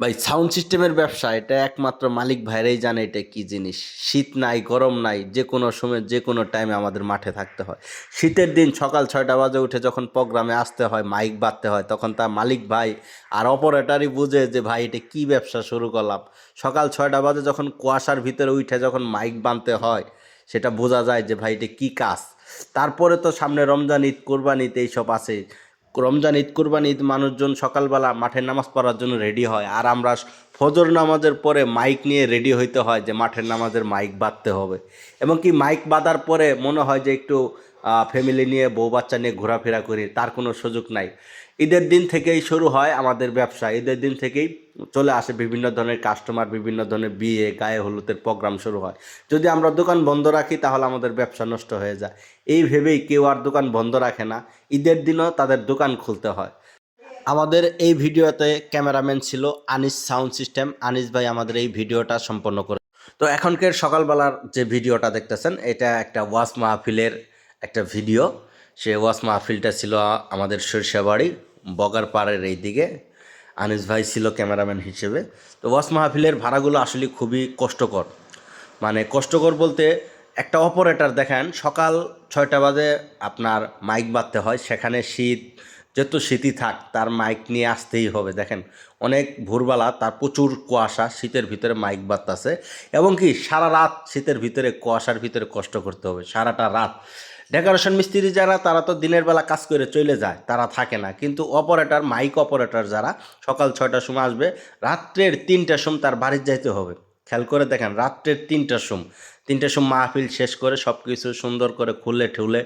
ভাই সাউন্ড সিস্টেমের ব্যবসা, এটা একমাত্র মালিক ভাইরাই জানে এটা কি জিনিস। শীত নাই, গরম নাই, যে কোনো সময়, যে কোনো টাইমে আমাদের মাঠে থাকতে হয়। শীতের দিন সকাল ছয়টা বাজে উঠে যখন প্রোগ্রামে আসতে হয় মাইক বাঁধতে হয়, তখন তার মালিক ভাই আর অপারেটারই বুঝে যে, ভাই, এটা কি ব্যবসা শুরু করলাম? সকাল ছয়টা বাজে যখন কুয়াশার ভিতরে উঠে যখন মাইক বাঁধতে হয়, সেটা বোঝা যায় যে, ভাই, এটা কী কাজ? তারপরে তো সামনে রমজান, ঈদ, কোরবান, ঈদ, এইসব আছে রমজান ঈদ কুরবান ঈদ মানুষজন সকালবেলা মাঠে নামাজ পড়ার জন্য রেডি হয়। আর আমরা ফজর নামাজের পরে মাইক নিয়ে রেডি হইতে হয় যে মাঠের নামাজের মাইক বাঁধতে হবে। এবং কি মাইক বাঁধার পরে মনে হয় যে একটু ফ্যামিলি নিয়ে, বউ বাচ্চা নিয়ে ঘোরাফেরা করি, তার কোনো সুযোগ নাই। ঈদের দিন থেকেই শুরু হয় আমাদের ব্যবসা। ঈদের দিন থেকেই চলে আসে বিভিন্ন ধরনের কাস্টমার বিভিন্ন ধরনের বিয়ে, গায়ে হলুদের প্রোগ্রাম শুরু হয়। যদি আমরা দোকান বন্ধ রাখি তাহলে আমাদের ব্যবসা নষ্ট হয়ে যায়। এই ভেবেই কেউ আর দোকান বন্ধ রাখে না। ঈদের দিনও তাদের দোকান খুলতে হয়। আমাদের এই ভিডিওতে ক্যামেরাম্যান ছিল আনিস সাউন্ড সিস্টেম। আনিস ভাই আমাদের এই ভিডিওটা সম্পন্ন করে তো এখনকার সকালবেলার যে ভিডিওটা দেখতেছেন, এটা একটা ওয়াস মাহফিলের একটা ভিডিও। সে ওয়াস মাহফিলটা ছিল আমাদের সরিষাবাড়ি বগার পাড়ের এই দিকে আনিস ভাই ছিল ক্যামেরাম্যান হিসেবে। তো ওয়াস মাহফিলের ভাড়াগুলো আসলে খুবই কষ্টকর। মানে কষ্টকর বলতে একটা অপারেটর দেখেন, সকাল ছয়টা বাজে আপনার মাইক বাঁধতে হয়, সেখানে শীত যত শীতই থাক, তার মাইক নিয়ে আসতেই হবে। দেখেন, অনেক ভোরবেলা তার প্রচুর কুয়াশা, শীতের ভিতরে মাইক বাজতেছে এবং কি সারা রাত শীতের ভিতরে, কুয়াশার ভিতরে কষ্ট করতে হবে, সারাটা রাত। ডেকোরেশন মিস্ত্রি যারা, তারা তো দিনের বেলা কাজ করে চলে যায়, তারা থাকে না। কিন্তু অপারেটর মাইক অপারেটর যারা, সকাল ছয়টার সময় আসবে, রাত্রের তিনটার সময় তার বাড়ির যাইতে হবে। খেয়াল করে দেখেন, রাত্রের তিনটার সময়। তিনটার সময় মাহফিল শেষ করে সব কিছু সুন্দর করে খুলে ঠুলে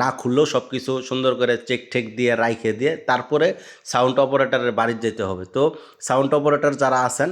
না খুললেও সব কিছু সুন্দর করে চেক ঠেক দিয়ে, রাইখে দিয়ে তারপরে সাউন্ড অপারেটারের বাড়ি যেতে হবে। তো সাউন্ড অপারেটার যারা আছেন